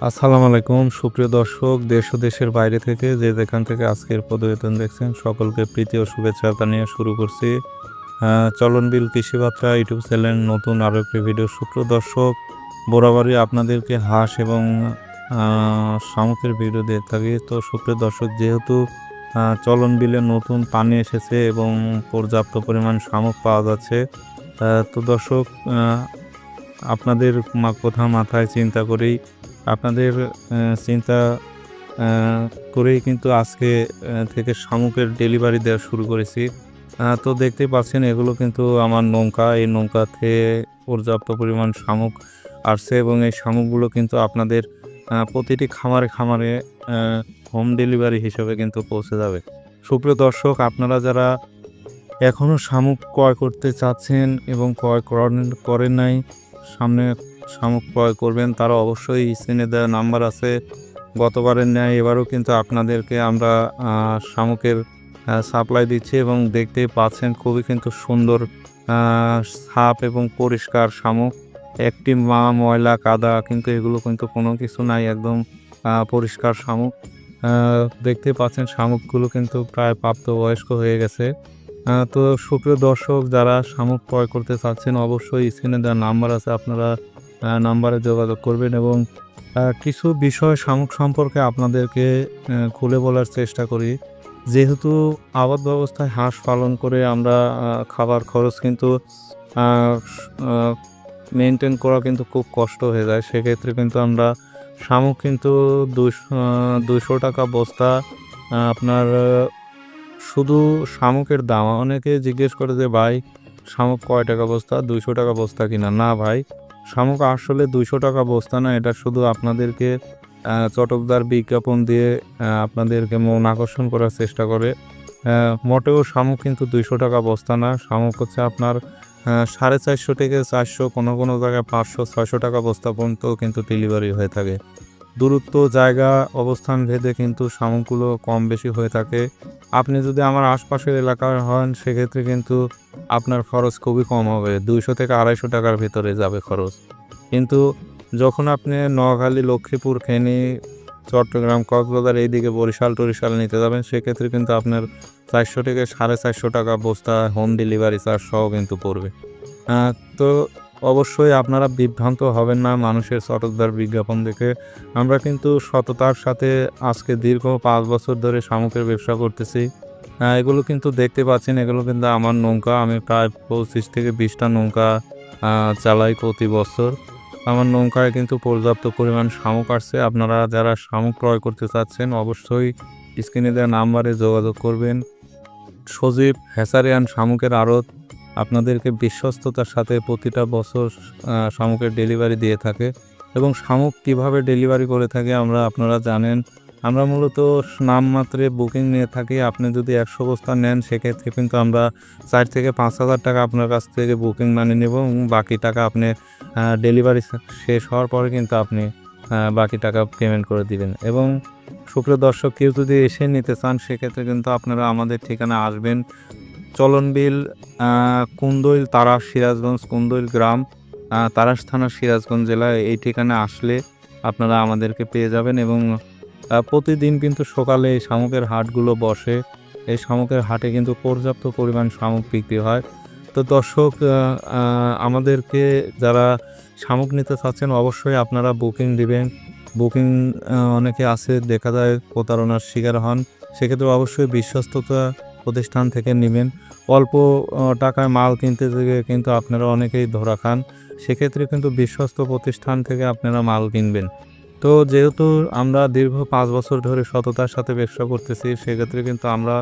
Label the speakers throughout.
Speaker 1: আসসালামু আলাইকুম সুপ্রিয় দর্শক দেশ ও দেশের বাইরে থেকে যে যেখান থেকে আজকের প্রতিবেদন দেখছেন সকলকে প্রীতি ও শুভেচ্ছা জানিয়ে শুরু করছি। আহ, চলনবিল কৃষিবার্তা ইউটিউব চ্যানেল নতুন আরও একটি ভিডিও। সুপ্রিয় দর্শক বরাবরই আপনাদেরকে হাঁস এবং শামুকের ভিডিও দিয়ে থাকি। তো সুপ্রিয় দর্শক যেহেতু চলন বিলে নতুন পানি এসেছে এবং পর্যাপ্ত পরিমাণ শামুক পাওয়া যাচ্ছে তো দর্শক আপনাদের মা- কথা মাথায় চিন্তা করেই আপনাদের চিন্তা করেই কিন্তু আজকে থেকে শামুকের ডেলিভারি দেওয়া শুরু করেছি। তো দেখতে পাচ্ছেন, এগুলো কিন্তু আমার নৌকা। এই নৌকাতে পর্যাপ্ত পরিমাণ শামুক আসছে এবং এই শামুকগুলো কিন্তু আপনাদের প্রতিটি খামারে খামারে হোম ডেলিভারি হিসেবে কিন্তু পৌঁছে যাবে। সুপ্রিয় দর্শক, আপনারা যারা এখনও শামুক ক্রয় করতে চাচ্ছেন এবং ক্রয় করেন নাই, সামনে শামুক ক্রয় করবেন তারা অবশ্যই স্ক্রিনে দেওয়া নাম্বার আছে। গতবারের ন্যায় এবারও কিন্তু আপনাদেরকে আমরা শামুকের সাপ্লাই দিচ্ছি এবং দেখতে পাচ্ছেন খুবই কিন্তু সুন্দর সাপ এবং পরিষ্কার শামুক। একটি মা, ময়লা, কাদা কিন্তু এগুলো কিন্তু কোনো কিছু নাই, একদম পরিষ্কার শামুক। দেখতে পাচ্ছেন শামুকগুলো কিন্তু প্রায় প্রাপ্তবয়স্ক হয়ে গেছে। তো সুপ্রিয় দর্শক, যারা শামুক ক্রয় করতে চাচ্ছেন, অবশ্যই স্ক্রিনে দেওয়া নাম্বার আছে। আপনারা নাম্বারে যোগাযোগ করবেন এবং কিছু বিষয় সম্পর্কে আপনাদেরকে খুলে বলার চেষ্টা করি। যেহেতু আবাদ ব্যবস্থায় হাঁস পালন করে আমরা খাবার খরচ কিন্তু মেনটেন করা কিন্তু খুব কষ্ট হয়ে যায়। সেক্ষেত্রে কিন্তু আমরা শামুক কিন্তু দুশো দুশো টাকা বস্তা আপনার, শুধু শামুকের দাম। অনেকে জিজ্ঞেস করে যে, ভাই, শামুক কয় টাকা বস্তা? দুইশো টাকা বস্তা কিনা? না, ভাই শামুক, আসলে দুইশো টাকা বস্তা না, এটা শুধু আপনাদেরকে চটকদার বিজ্ঞাপন দিয়ে আপনাদেরকে মন আকর্ষণ করার চেষ্টা করে। মোটেও শামুক কিন্তু দুইশো টাকা বস্তা না, শামুক হচ্ছে আপনার সাড়ে চারশো থেকে চারশো কোনো কোনো জায়গায় পাঁচশো, ছয়শো টাকা বস্তা পর্যন্ত কিন্তু ডেলিভারি হয়ে থাকে। দূরত্ব, জায়গা, অবস্থান ভেদে কিন্তু শামুকগুলো কম বেশি হয়ে থাকে। আপনি যদি আমার আশপাশের এলাকার হন, সেক্ষেত্রে কিন্তু আপনার খরচ খুবই কম হবে। দুইশো থেকে আড়াইশো টাকার ভিতরে যাবে খরচ। কিন্তু যখন আপনি নোয়াখালী, লক্ষ্মীপুর, ফেনী, চট্টগ্রাম, কক্সবাজার এইদিকে বরিশাল, টরিশাল নিতে যাবেন, সেক্ষেত্রে কিন্তু আপনার চারশো থেকে সাড়ে চারশো টাকা বস্তা হোম ডেলিভারি চার্জ সহ কিন্তু পড়বে। তো অবশ্যই আপনারা বিভ্রান্ত হবেন না মানুষের চটকদার বিজ্ঞাপন দেখে। আমরা কিন্তু সততার সাথে আজকে দীর্ঘ পাঁচ বছর ধরে শামুকের ব্যবসা করতেছি। এগুলো কিন্তু দেখতে পাচ্ছেন, এগুলো কিন্তু আমার নৌকা। আমি প্রায় পঁচিশ থেকে বিশটা নৌকা চালাই প্রতি বছর। আমার নৌকায় কিন্তু পর্যাপ্ত পরিমাণ শামুক আসছে আপনারা যারা শামুক ক্রয় করতে চাচ্ছেন, অবশ্যই স্ক্রিনে দেওয়া নাম্বারে যোগাযোগ করবেন। সজীব হ্যাসারিয়ান শামুকের আড়ত। আপনাদেরকে বিশ্বস্ততার সাথে প্রতিটা বছর শামুকের ডেলিভারি দিয়ে থাকে এবং শামুক কীভাবে ডেলিভারি করে থাকে আমরা, আপনারা জানেন। আমরা মূলত নামমাত্রে বুকিং নিয়ে থাকি। আপনি যদি একশো বস্তা নেন, সেক্ষেত্রে কিন্তু আমরা চার থেকে পাঁচ হাজার টাকা আপনার কাছ থেকে বুকিং মানে নেব এবং বাকি টাকা আপনি ডেলিভারি শেষ হওয়ার পরে কিন্তু আপনি বাকি টাকা পেমেন্ট করে দিবেন। এবং শুক্র দর্শক, কেউ যদি এসে নিতে চান, সেক্ষেত্রে কিন্তু আপনারা আমাদের ঠিকানা আসবেন। চলনবিল কুন্দইল, তারাস, সিরাজগঞ্জ, কুন্দইল গ্রাম তারাস থানা সিরাজগঞ্জ জেলা এই ঠিকানা আসলে আপনারা আমাদেরকে পেয়ে যাবেন এবং প্রতিদিন কিন্তু সকালে এই শামুকের হাটগুলো বসে। এই শামুকের হাটে কিন্তু পর্যাপ্ত পরিমাণ শামুক বিক্রি হয়। তো দর্শক আমাদেরকে যারা শামুক নিতে চাচ্ছেন অবশ্যই আপনারা বুকিং দিবেন। বুকিং অনেকে আছে, দেখা যায় প্রতারণার শিকার হন। সেক্ষেত্রে অবশ্যই বিশ্বস্ততা প্রতিষ্ঠান থেকে নেবেন। অল্প টাকায় মাল কিনতে থেকে কিন্তু আপনারা অনেকেই ধরা খান। সেক্ষেত্রে কিন্তু বিশ্বস্ত প্রতিষ্ঠান থেকে আপনারা মাল কিনবেন। তো যেহেতু আমরা দীর্ঘ পাঁচ বছর ধরে সততার সাথে ব্যবসা করতেছি, সেক্ষেত্রে কিন্তু আমরা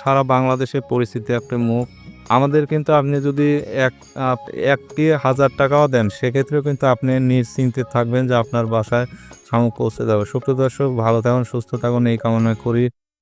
Speaker 1: সারা বাংলাদেশে পরিস্থিতি একটা মুখ। আমাদের কিন্তু আপনি যদি এক একটি হাজার টাকাও দেন, সেক্ষেত্রেও কিন্তু আপনি নিশ্চিন্তে থাকবেন যে আপনার বাসায় শামুক পৌঁছে যাবে। সুপ্রিয় দর্শক, ভালো থাকুন, সুস্থ থাকুন, এই কামনা করি।